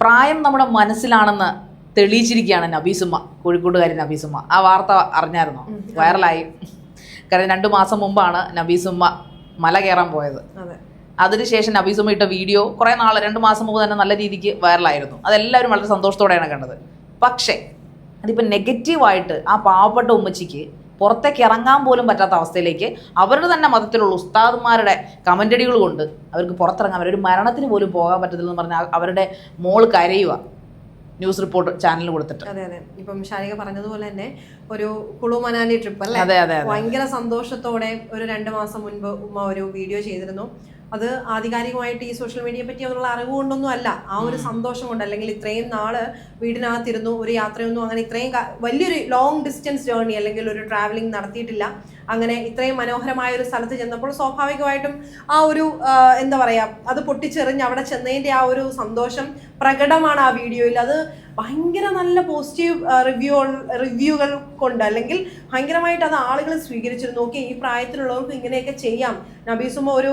പ്രായം നമ്മുടെ മനസ്സിലാണെന്ന് തെളിയിച്ചിരിക്കുകയാണ് നബീസുമ്മ കോഴിക്കോട്ടുകാരി നബീസുമ്മ. ആ വാർത്ത അറിഞ്ഞായിരുന്നോ? വൈറലായി. കാരണം രണ്ടു മാസം മുമ്പാണ് നബീസുമ്മ മല കയറാൻ പോയത്. അതെ. അതിനുശേഷം നബീസുമ്മ ഇട്ട വീഡിയോ കുറേ നാൾ രണ്ട് മാസം മുമ്പ് തന്നെ നല്ല രീതിക്ക് വൈറലായിരുന്നു. അതെല്ലാവരും വളരെ സന്തോഷത്തോടെയാണ് കണ്ടത്. പക്ഷേ അതിപ്പോൾ നെഗറ്റീവായിട്ട് ആ പാവപ്പെട്ട ഉമ്മച്ചിക്ക് പുറത്തേക്ക് ഇറങ്ങാൻ പോലും പറ്റാത്ത അവസ്ഥയിലേക്ക് അവരുടെ തന്നെ മതത്തിലുള്ള ഉസ്താദുമാരുടെ കമന്റടികൾ കൊണ്ട് അവർക്ക് പുറത്തിറങ്ങാൻ അവരൊരു ഒരു മരണത്തിന് പോലും പോകാൻ പറ്റത്തില്ലെന്ന് പറഞ്ഞാൽ അവരുടെ മോൾ കരയുക ന്യൂസ് റിപ്പോർട്ട് ചാനൽ കൊടുത്തിട്ട്. അതെ അതെ. ഇപ്പം ശാരിക പറഞ്ഞതുപോലെ തന്നെ ഒരു കുളു മനാലി ട്രിപ്പ് അല്ലേ? ഭയങ്കര സന്തോഷത്തോടെ ഒരു രണ്ട് മാസം മുൻപ് ഉമ്മ ഒരു വീഡിയോ ചെയ്തിരുന്നു. അത് ആധികാരികമായിട്ട് ഈ സോഷ്യൽ മീഡിയയെ പറ്റി അതിനുള്ള അറിവ് കൊണ്ടൊന്നും അല്ല. ആ ഒരു സന്തോഷം കൊണ്ട് അല്ലെങ്കിൽ ഇത്രയും നാൾ വീടിനകത്തിരുന്നു ഒരു യാത്രയൊന്നും അങ്ങനെ ഇത്രയും വലിയൊരു ലോങ് ഡിസ്റ്റൻസ് ജേർണി അല്ലെങ്കിൽ ഒരു ട്രാവലിംഗ് നടത്തിയിട്ടില്ല. അങ്ങനെ ഇത്രയും മനോഹരമായ ഒരു സ്ഥലത്ത് ചെന്നപ്പോൾ സ്വാഭാവികമായിട്ടും ആ ഒരു എന്താ പറയാ അത് പൊട്ടിച്ചെറിഞ്ഞ് അവിടെ ചെന്നതിന്റെ ആ ഒരു സന്തോഷം പ്രകടമാണ് ആ വീഡിയോയിൽ അത് ഭയങ്കര നല്ല പോസിറ്റീവ് റിവ്യൂ റിവ്യൂകൾ കൊണ്ട് അല്ലെങ്കിൽ ഭയങ്കരമായിട്ട് അത് ആളുകൾ സ്വീകരിച്ചിരുന്നു. ഓക്കെ ഈ പ്രായത്തിലുള്ളവർക്ക് ഇങ്ങനെയൊക്കെ ചെയ്യാം. നബീസുമ ഒരു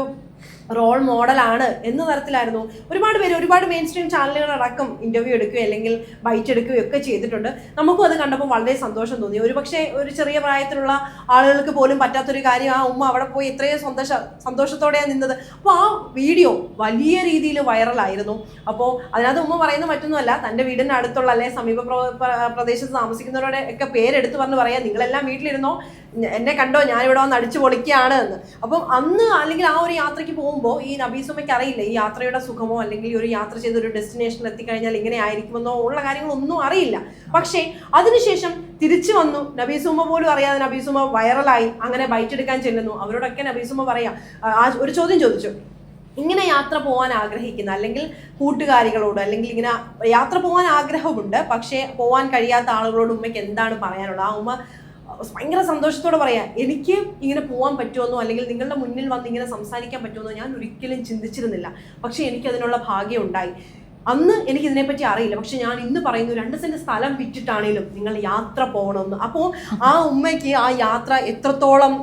റോൾ മോഡലാണ് എന്ന തരത്തിലായിരുന്നു. ഒരുപാട് പേര് ഒരുപാട് മെയിൻ സ്ട്രീം ചാനലുകൾ അടക്കം ഇന്റർവ്യൂ എടുക്കുകയോ അല്ലെങ്കിൽ ബൈറ്റ് എടുക്കുകയോ ഒക്കെ ചെയ്തിട്ടുണ്ട്. നമുക്കും അത് കണ്ടപ്പോൾ വളരെ സന്തോഷം തോന്നി. ഒരുപക്ഷെ ഒരു ചെറിയ പ്രായത്തിലുള്ള ആളുകൾക്ക് പോലും പറ്റാത്തൊരു കാര്യം ആ ഉമ്മ അവിടെ പോയി ഇത്രയും സന്തോഷ സന്തോഷത്തോടെയാണ് നിന്നത്. അപ്പോൾ ആ വീഡിയോ വലിയ രീതിയിൽ വൈറലായിരുന്നു അപ്പോൾ അതിനകത്ത് ഉമ്മ പറയുന്ന മറ്റൊന്നുമല്ല തന്റെ വീടിന്റെ അടുത്തുള്ള അല്ലെ സമീപ പ്ര- പ്ര- പ്രദേശത്ത് താമസിക്കുന്നവരുടെ ഒക്കെ പേരെടുത്ത് പറഞ്ഞ് പറയാം. നിങ്ങളെല്ലാം വീട്ടിലിരുന്നോ എന്നെ കണ്ടോ ഞാനിവിടെ വന്ന് അടിച്ചു പൊളിക്കുകയാണ് എന്ന്. അപ്പം അന്ന് അല്ലെങ്കിൽ ആ ഒരു യാത്രയ്ക്ക് പോകുമ്പോൾ ഈ നബീസുമയ്ക്ക് അറിയില്ല? ഈ യാത്രയുടെ സുഖമോ അല്ലെങ്കിൽ ഒരു യാത്ര ചെയ്ത് ഒരു ഡെസ്റ്റിനേഷനിൽ എത്തിക്കഴിഞ്ഞാൽ ഇങ്ങനെ ആയിരിക്കുമെന്നോ ഉള്ള കാര്യങ്ങളൊന്നും അറിയില്ല. പക്ഷേ അതിനുശേഷം തിരിച്ചു വന്നു. നബീസുമ്മ പോലും അറിയാതെ നബീസുമ്മ വൈറലായി. അങ്ങനെ ബൈറ്റ് എടുക്കാൻ ചെല്ലുന്നു. അവരോടൊക്കെ നബീസുമ്മ പറയാം ഒരു ചോദ്യം ചോദിച്ചു. ഇങ്ങനെ യാത്ര പോകാൻ ആഗ്രഹിക്കുന്ന അല്ലെങ്കിൽ കൂട്ടുകാരികളോട് അല്ലെങ്കിൽ ഇങ്ങനെ യാത്ര പോകാൻ ആഗ്രഹമുണ്ട്. പക്ഷേ പോകാൻ കഴിയാത്ത ആളുകളോട് ഉമ്മയ്ക്ക് എന്താണ് പറയാനുള്ളത്? ആ ഉമ്മ ഭയങ്കര സന്തോഷത്തോടെ പറയാം. എനിക്ക് ഇങ്ങനെ പോകാൻ പറ്റുമെന്നോ അല്ലെങ്കിൽ നിങ്ങളുടെ മുന്നിൽ വന്ന് ഇങ്ങനെ സംസാരിക്കാൻ പറ്റുമെന്നോ ഞാൻ ഒരിക്കലും ചിന്തിച്ചിരുന്നില്ല. പക്ഷേ എനിക്ക് അതിനുള്ള ഭാഗ്യം ഉണ്ടായി. അന്ന് എനിക്ക് ഇതിനെപ്പറ്റി അറിയില്ല. പക്ഷെ ഞാൻ ഇന്ന് പറയുന്നു രണ്ട് സെന്റ് സ്ഥലം വിറ്റിട്ടാണേലും നിങ്ങൾ യാത്ര പോകണമെന്ന്. അപ്പോൾ ആ ഉമ്മയ്ക്ക് ആ യാത്ര എത്രത്തോളം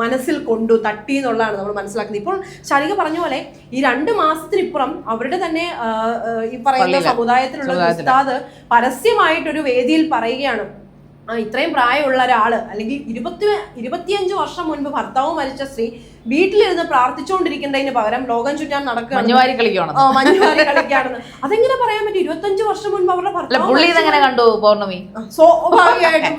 മനസ്സിൽ കൊണ്ടു തട്ടി എന്നുള്ളതാണ് നമ്മൾ മനസ്സിലാക്കുന്നത്. ഇപ്പോൾ ശരിക പറഞ്ഞ പോലെ ഈ രണ്ട് മാസത്തിനിപ്പുറം അവരുടെ തന്നെ ഈ പറയുന്ന സമുദായത്തിലുള്ള ഉസ്താദ് പരസ്യമായിട്ടൊരു വേദിയിൽ പറയുകയാണ്. ആ ഇത്രയും പ്രായമുള്ള ഒരാൾ അല്ലെങ്കിൽ ഇരുപത്തി ഇരുപത്തിയഞ്ച് വർഷം മുൻപ് ഭർത്താവ് മരിച്ച സ്ത്രീ വീട്ടിലിരുന്ന് പ്രാർത്ഥിച്ചുകൊണ്ടിരിക്കുന്നതിന് പകരം ലോകം ചുറ്റാൻ നടക്കുകയാണ് മഞ്ഞുവാരി കളിക്കുകയാണ് ആ, മഞ്ഞുമാരി കളിക്കാണെന്ന് അതെങ്ങനെ പറയാൻ പറ്റും? ഇരുപത്തഞ്ച് വർഷം മുൻപ് അവരുടെ ഭർത്താവ് കണ്ടു പൗർണമി? സ്വാഭാവികമായിട്ടും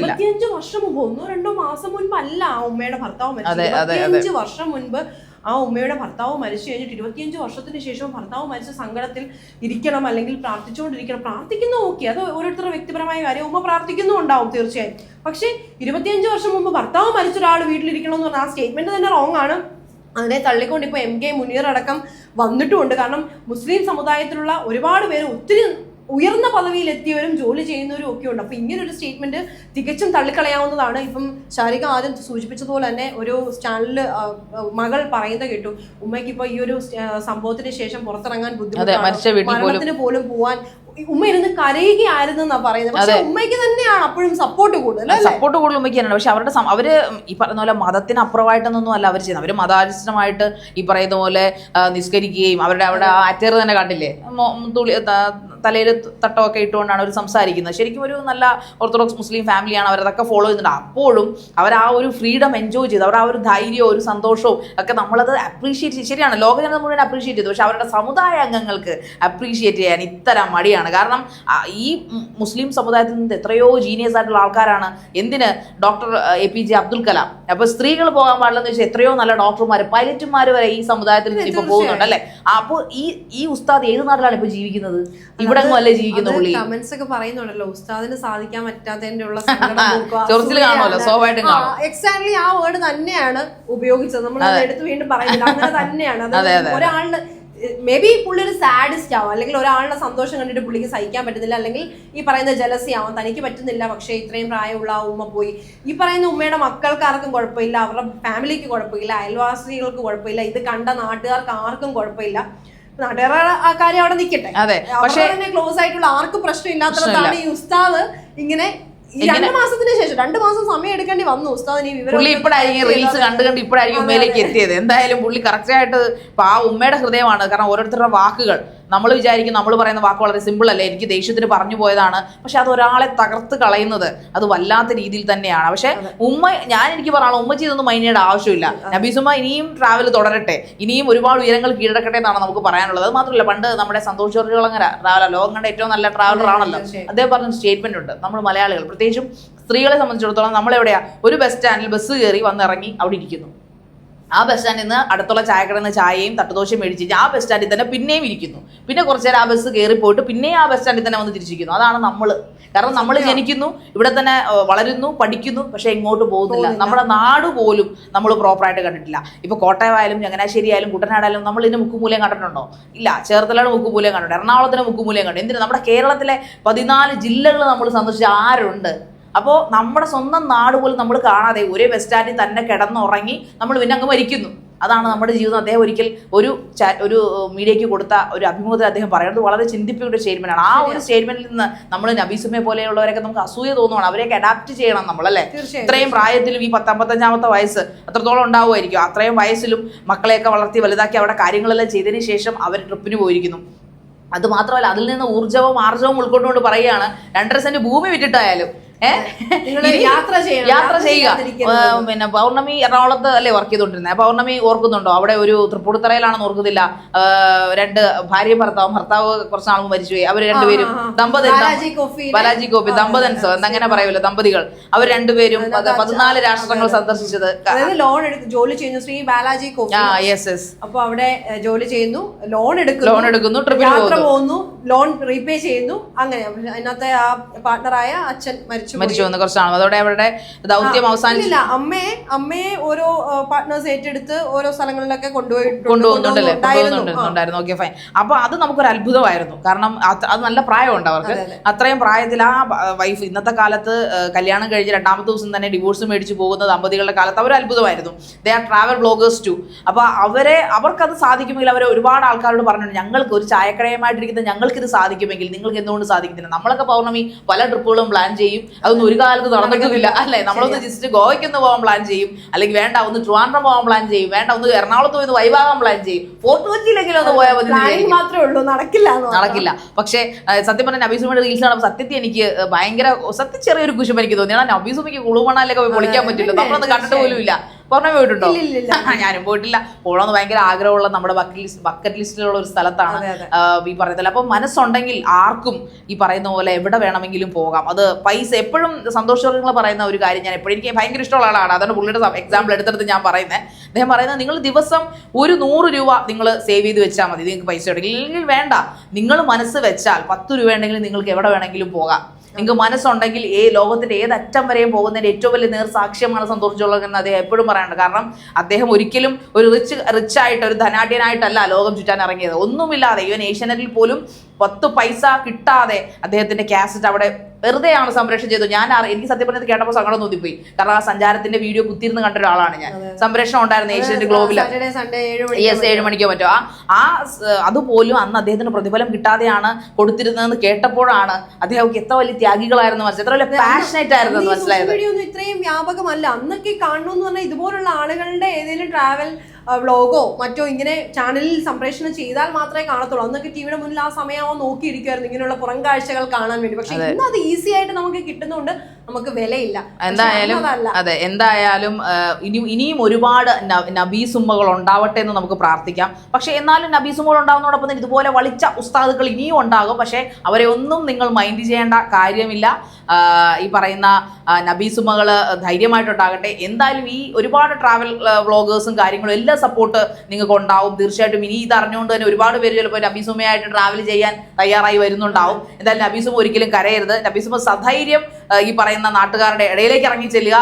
ഇരുപത്തിയഞ്ച് വർഷം മുമ്പ് ഒന്നോ രണ്ടോ മാസം മുൻപ് അല്ല ആ ഉമ്മയുടെ ഭർത്താവ് മരിച്ചത്. ഇരുപത്തിയഞ്ച് വർഷം മുൻപ് ആ ഉമ്മയുടെ ഭർത്താവ് മരിച്ചു കഴിഞ്ഞിട്ട് ഇരുപത്തിയഞ്ച് വർഷത്തിന് ശേഷവും ഭർത്താവ് മരിച്ച സങ്കടത്തിൽ ഇരിക്കണം അല്ലെങ്കിൽ പ്രാർത്ഥിച്ചുകൊണ്ടിരിക്കണം. പ്രാർത്ഥിക്കുന്ന ഓക്കെ അത് ഓരോരുത്തരുടെ വ്യക്തിപരമായ കാര്യം. ഉമ്മ പ്രാർത്ഥിക്കുന്നുണ്ടാവും തീർച്ചയായും. പക്ഷേ ഇരുപത്തിയഞ്ച് വർഷം മുമ്പ് ഭർത്താവ് മരിച്ച ഒരാൾ വീട്ടിലിരിക്കണം എന്ന് പറഞ്ഞാൽ ആ സ്റ്റേറ്റ്മെന്റ് തന്നെ റോങ് ആണ്. അതിനെ തള്ളിക്കൊണ്ട് ഇപ്പോൾ എം കെ മുനീർ അടക്കം വന്നിട്ടുമുണ്ട്. കാരണം മുസ്ലിം സമുദായത്തിലുള്ള ഒരുപാട് പേര് ഒത്തിരി ഉയർന്ന പദവിയിൽ എത്തിയവരും ജോലി ചെയ്യുന്നവരും ഒക്കെ ഉണ്ട്. അപ്പൊ ഇങ്ങനെ ഒരു സ്റ്റേറ്റ്മെന്റ് തികച്ചും തള്ളിക്കളയാവുന്നതാണ്. ഇപ്പം ശാരിക ആദ്യം സൂചിപ്പിച്ചതുപോലെ തന്നെ ഒരു ചാനലിൽ മകൾ പറയുന്നത് കേട്ടു. ഉമ്മയ്ക്ക് ഇപ്പൊ ഈ ഒരു സംഭവത്തിന് ശേഷം പുറത്തിറങ്ങാൻ ബുദ്ധിമുട്ടാണ്. മരണത്തിന് പോലും പോവാൻ ഉമ്മ ഇരുന്ന് കരയുകയായിരുന്നു എന്നാ പറയുന്നത്. പക്ഷെ ഉമ്മയ്ക്ക് തന്നെയാണ് അപ്പോഴും സപ്പോർട്ട് കൂടുതൽ? സപ്പോർട്ട് കൂടുതൽ ഉമ്മയ്ക്ക് തന്നെയാണ്. പക്ഷെ അവരുടെ അവർ ഈ പറയുന്ന പോലെ മതത്തിന് അപ്പുറമായിട്ടൊന്നും അല്ല അവർ ചെയ്യുന്നത്. അവർ മതാധിഷ്ഠിതമായിട്ട് ഈ പറയുന്ന പോലെ നിസ്കരിക്കുകയും അവരുടെ അവിടെ ആറ്റേർ തന്നെ കണ്ടില്ലേ? തുളി തലയിൽ തട്ടമൊക്കെ ഇട്ടുകൊണ്ടാണ് അവർ സംസാരിക്കുന്നത്. ശരിക്കും ഒരു നല്ല ഓർത്തഡോക്സ് മുസ്ലിം ഫാമിലിയാണ് അവരതൊക്കെ ഫോളോ ചെയ്യുന്നുണ്ട്. അപ്പോഴും അവർ ആ ഒരു ഫ്രീഡം എൻജോയ് ചെയ്ത് അവർ ആ ഒരു ധൈര്യവും ഒരു സന്തോഷവും ഒക്കെ നമ്മളത് അപ്രീഷിയേറ്റ് ചെയ്ത് ശരിയാണ്. ലോകജനത മുഴുവൻ അപ്രീഷിയേറ്റ് ചെയ്തു. പക്ഷെ അവരുടെ സമുദായ അംഗങ്ങൾക്ക് അപ്രീഷിയേറ്റ് ചെയ്യാൻ ഇത്തരം മടിയാണ്. കാരണം ഈ മുസ്ലിം സമുദായത്തിൽ നിന്ന് എത്രയോ ജീനിയസ് ആയിട്ടുള്ള ആൾക്കാരാണ്. എന്തിന്? Doctor A P J Abdul Kalam. അപ്പൊ സ്ത്രീകൾ പോകാൻ പാടില്ലെന്ന് വെച്ചാൽ എത്രയോ നല്ല ഡോക്ടർമാർ പൈലറ്റുമാർ വരെ ഈ സമുദായത്തിൽ നിന്ന് ഇപ്പൊ പോകുന്നുണ്ട് അല്ലെ? അപ്പോൾ ഈ ഈ ഉസ്താദ് ഏത് നാട്ടിലാണ് ഇപ്പൊ ജീവിക്കുന്നത്? ഇവിടെ അല്ലേ ജീവിക്കുന്ന പുള്ളി? കമന്റ്സ് ഒക്കെ പറയുന്നുണ്ടല്ലോ ഉസ്താദിന് സാധിക്കാൻ പറ്റാത്തതിന്റെ ഉള്ള ചൊറിച്ചിൽ കാണുമല്ലോ, സ്വാഭാവികമായിട്ടും കാണും. എക്സാക്ട്ലി ആ വേർഡ് തന്നെയാണ് ഉപയോഗിച്ചത്. നമ്മൾ എടുത്ത് വീണ്ടും പറയുന്നത് അങ്ങനെ തന്നെയാണ്. ഒരാളിന് മേ ബി പുള്ളി ഒരു സാഡിസ്റ്റ് ആവും അല്ലെങ്കിൽ ഒരാളുടെ സന്തോഷം കണ്ടിട്ട് പുള്ളിക്ക് സഹിക്കാൻ പറ്റുന്നില്ല അല്ലെങ്കിൽ ഈ പറയുന്ന ജലസി ആവും തനിക്ക് പറ്റുന്നില്ല പക്ഷേ ഇത്രയും പ്രായമുള്ള ആ ഉമ്മ പോയി. ഈ പറയുന്ന ഉമ്മയുടെ മക്കൾക്ക് ആർക്കും കുഴപ്പമില്ല അവരുടെ ഫാമിലിക്ക് കുഴപ്പമില്ല അയൽവാസികൾക്ക് കുഴപ്പമില്ല ഇത് കണ്ട നാട്ടുകാർക്ക് ആർക്കും കുഴപ്പമില്ല. കാര്യം അവിടെ നിൽക്കട്ടെ അതെ പക്ഷേ ക്ലോസ് ആയിട്ടുള്ള ആർക്കും പ്രശ്നമില്ലാത്തതാണ് ഈ ഉസ്താദ് ഇങ്ങനെ രണ്ട് മാസത്തിന് ശേഷം രണ്ട് മാസം സമയം എടുക്കേണ്ടി വന്നു ഉസ്താദ് ഈ വിവരം പുള്ളി ഇപ്പോഴായിരിക്കും റീൽസ് കണ്ട് കണ്ട് ഇപ്പോഴായിരിക്കും ഉമ്മയിലേക്ക് എത്തിയത്. എന്തായാലും പുള്ളി കറക്റ്റായിട്ട് ആ ഉമ്മയുടെ ഹൃദയമാണ്. കാരണം ഓരോരുത്തരുടെ വാക്കുകൾ. നമ്മൾ വിചാരിക്കും നമ്മൾ പറയുന്ന വാക്ക് വളരെ സിമ്പിൾ അല്ലേ? എനിക്ക് ദേഷ്യത്തിന് പറഞ്ഞു പോയതാണ്. പക്ഷെ അത് ഒരാളെ തകർത്ത് കളയുന്നത് അത് വല്ലാത്ത രീതിയിൽ തന്നെയാണ്. പക്ഷെ ഉമ്മ ഞാൻ എനിക്ക് പറയാനുള്ള ഉമ്മ ചെയ്തൊന്നും മൈനയുടെ ആവശ്യമില്ല. നബീസുമ്മ ഇനിയും ട്രാവൽ തുടരട്ടെ. ഇനിയും ഒരുപാട് ഉയരങ്ങൾ കീഴടക്കട്ടെ എന്നാണ് നമുക്ക് പറയാനുള്ളത്. അത് മാത്രമല്ല പണ്ട് നമ്മുടെ സന്തോഷ് ജോർജ് കുളങ്ങര ട്രാവലർ ലോകം കണ്ട ഏറ്റവും നല്ല ട്രാവലർ ആണല്ലോ. അദ്ദേഹം പറഞ്ഞ സ്റ്റേറ്റ്മെന്റ് ഉണ്ട്. നമ്മൾ മലയാളികൾ പ്രത്യേകിച്ചും സ്ത്രീകളെ സംബന്ധിച്ചിടത്തോളം നമ്മളെവിടെയാ? ഒരു ബസ് സ്റ്റാൻഡിൽ ബസ് കയറി വന്നിറങ്ങി അവിടെ ഇരിക്കുന്നു. ആ ബസ് സ്റ്റാൻഡിൽ നിന്ന് അടുത്തുള്ള ചായക്കടയിൽ നിന്ന് ചായയും തട്ടുദോശയും മേടിച്ചിട്ട് ആ ബസ് സ്റ്റാൻഡിൽ തന്നെ പിന്നെയും ഇരിക്കുന്നു. പിന്നെ കുറച്ച് നേരം ആ ബസ് കയറി പോയിട്ട് പിന്നെയും ആ ബസ് സ്റ്റാൻഡിൽ തന്നെ വന്ന് തിരിച്ചിരിക്കുന്നു. അതാണ് നമ്മൾ കാരണം നമ്മൾ ജനിക്കുന്നു ഇവിടെ തന്നെ വളരുന്നു പഠിക്കുന്നു പക്ഷെ എങ്ങോട്ട് പോകുന്നില്ല. നമ്മുടെ നാട് പോലും നമ്മൾ പ്രോപ്പറായിട്ട് കണ്ടിട്ടില്ല. ഇപ്പൊ കോട്ടയമായാലും ചങ്ങനാശ്ശേരി ആയാലും കുട്ടനാടായാലും നമ്മൾ ഇതിന്റെ മുക്കുമൂലം കണ്ടിട്ടുണ്ടോ? ഇല്ല. ചേർത്തലയുടെ മുക്കുമൂലം കണ്ടിട്ടുണ്ട് എറണാകുളത്തിന്റെ മുക്കുമൂലം കണ്ടു എന്തിനാ? നമ്മുടെ കേരളത്തിലെ പതിനാല് ജില്ലകൾ നമ്മൾ സന്ദർശിച്ച ആരുണ്ട്? അപ്പോൾ നമ്മുടെ സ്വന്തം നാട് പോലും നമ്മൾ കാണാതെ ഒരേ ബസ് സ്റ്റാൻഡിൽ തന്നെ കിടന്നുറങ്ങി നമ്മൾ പിന്നെ അങ്ങ് മരിക്കുന്നു. അതാണ് നമ്മുടെ ജീവിതം. അദ്ദേഹം ഒരിക്കൽ ഒരു ഒരു മീഡിയയ്ക്ക് കൊടുത്ത ഒരു അഭിമുഖത്തിൽ അദ്ദേഹം പറയുന്നത്. വളരെ ചിന്തിപ്പിക്കുന്ന ഒരു സ്റ്റേറ്റ്മെന്റ് ആണ്. ആ ഒരു സ്റ്റേറ്റ്മെന്റിൽ നിന്ന് നമ്മൾ നബീസുമെ പോലെയുള്ളവരൊക്കെ നമുക്ക് അസൂയ തോന്നുവാണ്. അവരെയൊക്കെ അഡാപ്റ്റ് ചെയ്യണം നമ്മൾ അല്ലേ? ഇത്രയും പ്രായത്തിലും ഈ പത്തമ്പത്തഞ്ചാമത്തെ വയസ്സ് അത്രത്തോളം ഉണ്ടാവുമായിരിക്കും. അത്രയും വയസ്സിലും മക്കളെയൊക്കെ വളർത്തി വലുതാക്കി അവിടെ കാര്യങ്ങളെല്ലാം ചെയ്തതിന് ശേഷം അവർ ട്രിപ്പിന് പോയിരിക്കുന്നു. അത് മാത്രമല്ല അതിൽ നിന്ന് ഊർജവും ആർജവും ഉൾക്കൊണ്ടുകൊണ്ട് പറയുകയാണ് രണ്ടര സെന്റ് ഭൂമി വിറ്റിട്ടായാലും. യാത്ര. യാത്ര ചെയ്യുക. പിന്നെ പൗർണമി എറണാകുളത്ത് അല്ലേ വർക്ക് ചെയ്തോണ്ടിരുന്നത് പൗർണമി ഓർക്കുന്നുണ്ടോ? അവിടെ ഒരു തൃപ്പൂണിത്തറയിലാണെന്ന് ഓർക്കുന്നില്ല. രണ്ട് ഭാര്യ ഭർത്താവും ഭർത്താവ് കുറച്ച് നാളും മരിച്ചുപോയി അവർ രണ്ടുപേരും. ദമ്പതി ബാലാജി കോപ്പി ദമ്പതൻസ് എന്നങ്ങനെ പറയുമല്ലോ ദമ്പതികൾ. അവർ രണ്ടുപേരും പതിനാല് രാഷ്ട്രങ്ങൾ. സന്ദർശിച്ചത്. അതായത് ലോൺ എടുത്ത് ജോലി ചെയ്യുന്നു ശ്രീ ബാലാജി കോപ്പി ആ യെസ് യെസ് അപ്പൊ അവിടെ ജോലി ചെയ്യുന്നു ലോൺ എടുക്കുന്നു ലോൺ എടുക്കുന്നു ട്രിപ്പിൽ പോകുന്നു. ലോൺ റീപേ ചെയ്യുന്നു അങ്ങനെ. അതിനകത്തെ ആ പാർട്ണറായ അച്ഛൻ മരിച്ചു. മരിച്ചു വന്ന് കുറച്ചാണ് അതോടെ അവരുടെ ദൗത്യം അവസാനിച്ചില്ല അമ്മയെ അമ്മയെ ഓരോ പാർട്ട്നേഴ്സ് ഏറ്റെടുത്ത് ഓരോ സ്ഥലങ്ങളിലൊക്കെ കൊണ്ടുപോയിട്ടുണ്ട് കൊണ്ടുപോകുന്നുണ്ടല്ലേ? കൊണ്ടുപോകുന്നുണ്ടായിരുന്നു. കൊണ്ടുപോകുന്നുണ്ടായിരുന്നു. ഓക്കെ ഫൈൻ അപ്പൊ അത് നമുക്കൊരു അത്ഭുതമായിരുന്നു കാരണം അത് നല്ല പ്രായമുണ്ട് അവർക്ക്. അതെ, അതെ. അത്രയും പ്രായത്തിൽ ആ വൈഫ് ഇന്നത്തെ കാലത്ത് കല്യാണം കഴിഞ്ഞ് രണ്ടാമത്തെ ദിവസം തന്നെ ഡിവോഴ്സ് മേടിച്ച് പോകുന്ന ദമ്പതികളുടെ കാലത്ത് അവർ അത്ഭുതമായിരുന്നു. They are travel bloggers too അപ്പൊ അവരെ അവർക്കത് സാധിക്കുമെങ്കിൽ അവരെ ഒരുപാട് ആൾക്കാരോട് പറഞ്ഞു ഞങ്ങൾക്ക് ഒരു ചായക്കടയമായിട്ടിരിക്കുന്ന ഞങ്ങൾക്ക് ഇത് സാധിക്കുമെങ്കിൽ നിങ്ങൾക്ക് എന്തുകൊണ്ട് സാധിക്കുന്നില്ല? നമ്മളൊക്കെ പൗർണമി പല ട്രിപ്പുകളും പ്ലാൻ ചെയ്യും. അതൊന്നും ഒരു കാലത്ത് നടന്നിട്ടില്ല. അല്ലേ? നമ്മളൊന്ന് ജസ്റ്റ് ഗോവയ്ക്കൊന്ന് പോകാൻ പ്ലാൻ ചെയ്യും. അല്ലെങ്കിൽ വേണ്ട ഒന്ന് ട്രിവാൻഡ്രം പോകാൻ പ്ലാൻ ചെയ്യും. വേണ്ട ഒന്ന് എറണാകുളത്ത് പോയി വൈവാകാൻ പ്ലാൻ ചെയ്യും. ഫോർട്ട് കൊച്ചിയിലെങ്കിലും ഒന്ന് പോയാൽ മതി. മാത്രമേ ഉള്ളൂ. നടക്കില്ല നടക്കില്ല. പക്ഷേ സത്യം പറഞ്ഞ നബീസുമയുടെ റീൽസ് കാണുമ്പോൾ സത്യത്തിൽ എനിക്ക് ഭയങ്കര സത്യം ചെറിയൊരു കുശും എനിക്ക് തോന്നി. കാരണം നബീസുമയ്ക്ക് കുളുമണാലൊക്കെ പോയി പൊളിക്കാൻ പറ്റില്ല. നമ്മളൊന്ന് കണ്ടിട്ട് പോലും ഇല്ല പുറമെ പോയിട്ടുണ്ടോ. ഞാനും പോയിട്ടില്ല. പോകണമെന്ന് ഭയങ്കര ആഗ്രഹമുള്ള നമ്മുടെ ബക്കറ്റ് ലിസ്റ്റ് ബക്കറ്റ് ലിസ്റ്റിലുള്ള ഒരു സ്ഥലത്താണ് ഈ പറയുന്നത് അപ്പൊ മനസ്സുണ്ടെങ്കിൽ ആർക്കും ഈ പറയുന്ന പോലെ എവിടെ വേണമെങ്കിലും പോകാം. അത് പൈസ എപ്പോഴും സന്തോഷങ്ങൾ പറയുന്ന ഒരു കാര്യം ഞാൻ എപ്പോഴും എനിക്ക് ഭയങ്കര ഇഷ്ടമുള്ള ആളാണ്. അതാണ് പുള്ളിയുടെ എക്സാമ്പിൾ എടുത്തെടുത്ത് ഞാൻ പറയുന്നത് അദ്ദേഹം പറയുന്നത് നിങ്ങൾ ദിവസം ഒരു നൂറ് രൂപ നിങ്ങൾ സേവ് ചെയ്ത് വെച്ചാൽ മതി. നിങ്ങൾക്ക് പൈസ ഉണ്ടെങ്കിൽ ഇല്ലെങ്കിൽ വേണ്ട. നിങ്ങൾ മനസ്സ് വെച്ചാൽ പത്ത് രൂപ ഉണ്ടെങ്കിൽ നിങ്ങൾക്ക് എവിടെ വേണമെങ്കിലും പോകാം. നിങ്ങൾക്ക് മനസ്സുണ്ടെങ്കിൽ ഏ ലോകത്തിന്റെ ഏത് അറ്റം വരെയും പോകുന്നതിന്റെ ഏറ്റവും വലിയ നേർ നേർസാക്ഷ്യമാണ് സന്തോഷിച്ചുള്ളത് എന്ന് അദ്ദേഹം എപ്പോഴും പറയാനുണ്ട് കാരണം അദ്ദേഹം ഒരിക്കലും ഒരു റിച്ച് റിച്ച് ആയിട്ട് ഒരു ധനാഢ്യനായിട്ടല്ല ലോകം ചുറ്റാൻ ഇറങ്ങിയത്. ഒന്നുമില്ലാതെ ഈവൻ ഏഷ്യാനെറ്റിൽ പോലും പത്ത് പൈസ കിട്ടാതെ അദ്ദേഹത്തിന്റെ കാസറ്റ് അവിടെ വെറുതെയാണ് സംപ്രേഷണം ചെയ്തത്. ഞാൻ എനിക്ക് സത്യം പറഞ്ഞത് കേട്ടപ്പോൾ സങ്കടം തോന്നിപ്പോയി. കാരണം ആ സഞ്ചാരത്തിന്റെ വീഡിയോ കുത്തിയിരുന്ന് കണ്ട ഒരാളാണ് ഞാൻ. സംപ്രേഷണം ഉണ്ടായിരുന്നു ഏഷ്യൻ ഗ്ലോബിൽ യെസ് ഏഴ് മണിക്കോ മറ്റോ. ആ ആ അതുപോലും അന്ന് അദ്ദേഹത്തിന് പ്രതിഫലം കിട്ടാതെയാണ് കൊടുത്തിരുന്നതെന്ന് കേട്ടപ്പോഴാണ് അദ്ദേഹം എത്ര വലിയ ത്യാഗികളായിരുന്നു മനസ്സിലായത്. എത്ര വലിയ പാഷനേറ്റ് ആയിരുന്നു മനസ്സിലായത്. ഇത്രയും വ്യാപകമല്ല. അന്നൊക്കെ കാണണമെന്ന് പറഞ്ഞാൽ ഇതുപോലുള്ള ആളുകളുടെ ഏതെങ്കിലും ട്രാവൽ വ്ളോഗോ മറ്റോ ഇങ്ങനെ ചാനലിൽ സംപ്രേഷണം ചെയ്താൽ മാത്രമേ കാണത്തുള്ളൂ. അന്നൊക്കെ ടിവിയുടെ മുന്നിൽ ആ സമയമാവോ നോക്കിയിരിക്കുമായിരുന്നു ഇങ്ങനെയുള്ള പുറം കാഴ്ചകൾ കാണാൻ വേണ്ടി. പക്ഷെ ഇന്ന് അത് ഈസി ആയിട്ട് നമുക്ക് കിട്ടുന്നതുകൊണ്ട് നമുക്ക് വിലയില്ല. എന്തായാലും അതെ എന്തായാലും ഇനി ഇനിയും ഒരുപാട് നബീസുമ്മകൾ ഉണ്ടാവട്ടെ എന്ന് നമുക്ക് പ്രാർത്ഥിക്കാം. പക്ഷെ എന്നാലും നബീസുമ്മകൾ ഉണ്ടാവുന്നതോടൊപ്പം തന്നെ ഇതുപോലെ വളിച്ച ഉസ്താദുകൾ ഇനിയും ഉണ്ടാകും. പക്ഷെ അവരെ ഒന്നും നിങ്ങൾ മൈൻഡ് ചെയ്യേണ്ട കാര്യമില്ല. ഈ പറയുന്ന നബീസുമ്മകൾ ധൈര്യമായിട്ടുണ്ടാകട്ടെ. എന്തായാലും ഈ ഒരുപാട് ട്രാവൽ വ്ളോഗേഴ്സും കാര്യങ്ങളും എല്ലാ സപ്പോർട്ട് നിങ്ങൾക്ക് ഉണ്ടാവും. തീർച്ചയായിട്ടും ഇനി ഇത് അറിഞ്ഞുകൊണ്ട് തന്നെ ഒരുപാട് പേര് ചിലപ്പോൾ നബീസുമ്മയായിട്ട് ട്രാവൽ ചെയ്യാൻ തയ്യാറായി വരുന്നുണ്ടാവും. എന്തായാലും നബീസുമ്മ ഒരിക്കലും കരയരുത്. നബീസുമ്മ സധൈര്യം ഈ പറയുന്ന നാട്ടുകാരുടെ ഇടയിലേക്ക് ഇറങ്ങി ചെല്ലുക.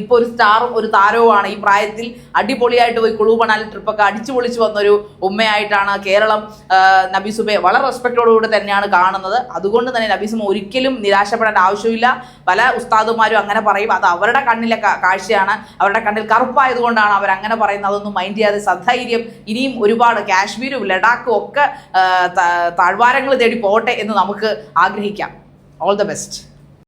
ഇപ്പോൾ ഒരു സ്റ്റാറും ഒരു താരവുമാണ്. ഈ പ്രായത്തിൽ അടിപൊളിയായിട്ട് പോയി കുളു മണാലി ട്രിപ്പൊക്കെ അടിച്ചു പൊളിച്ചു വന്നൊരു ഉമ്മയായിട്ടാണ് കേരളം നബീസുബെ വളരെ റെസ്പെക്റ്റോടുകൂടി തന്നെയാണ് കാണുന്നത്. അതുകൊണ്ട് തന്നെ നബീസുമ ഒരിക്കലും നിരാശപ്പെടേണ്ട ആവശ്യമില്ല. പല ഉസ്താദുമാരും അങ്ങനെ പറയും. അത് അവരുടെ കണ്ണിലെ കാഴ്ചയാണ്. അവരുടെ കണ്ണിൽ കറുപ്പായതുകൊണ്ടാണ് അവർ അങ്ങനെ പറയുന്നത്. അതൊന്നും മൈൻഡ് ചെയ്യാതെ സധൈര്യം. ഇനിയും ഒരുപാട് കാശ്മീരും ലഡാക്കും ഒക്കെ താഴ്വാരങ്ങൾ തേടി പോകട്ടെ എന്ന് നമുക്ക് ആഗ്രഹിക്കാം. All the best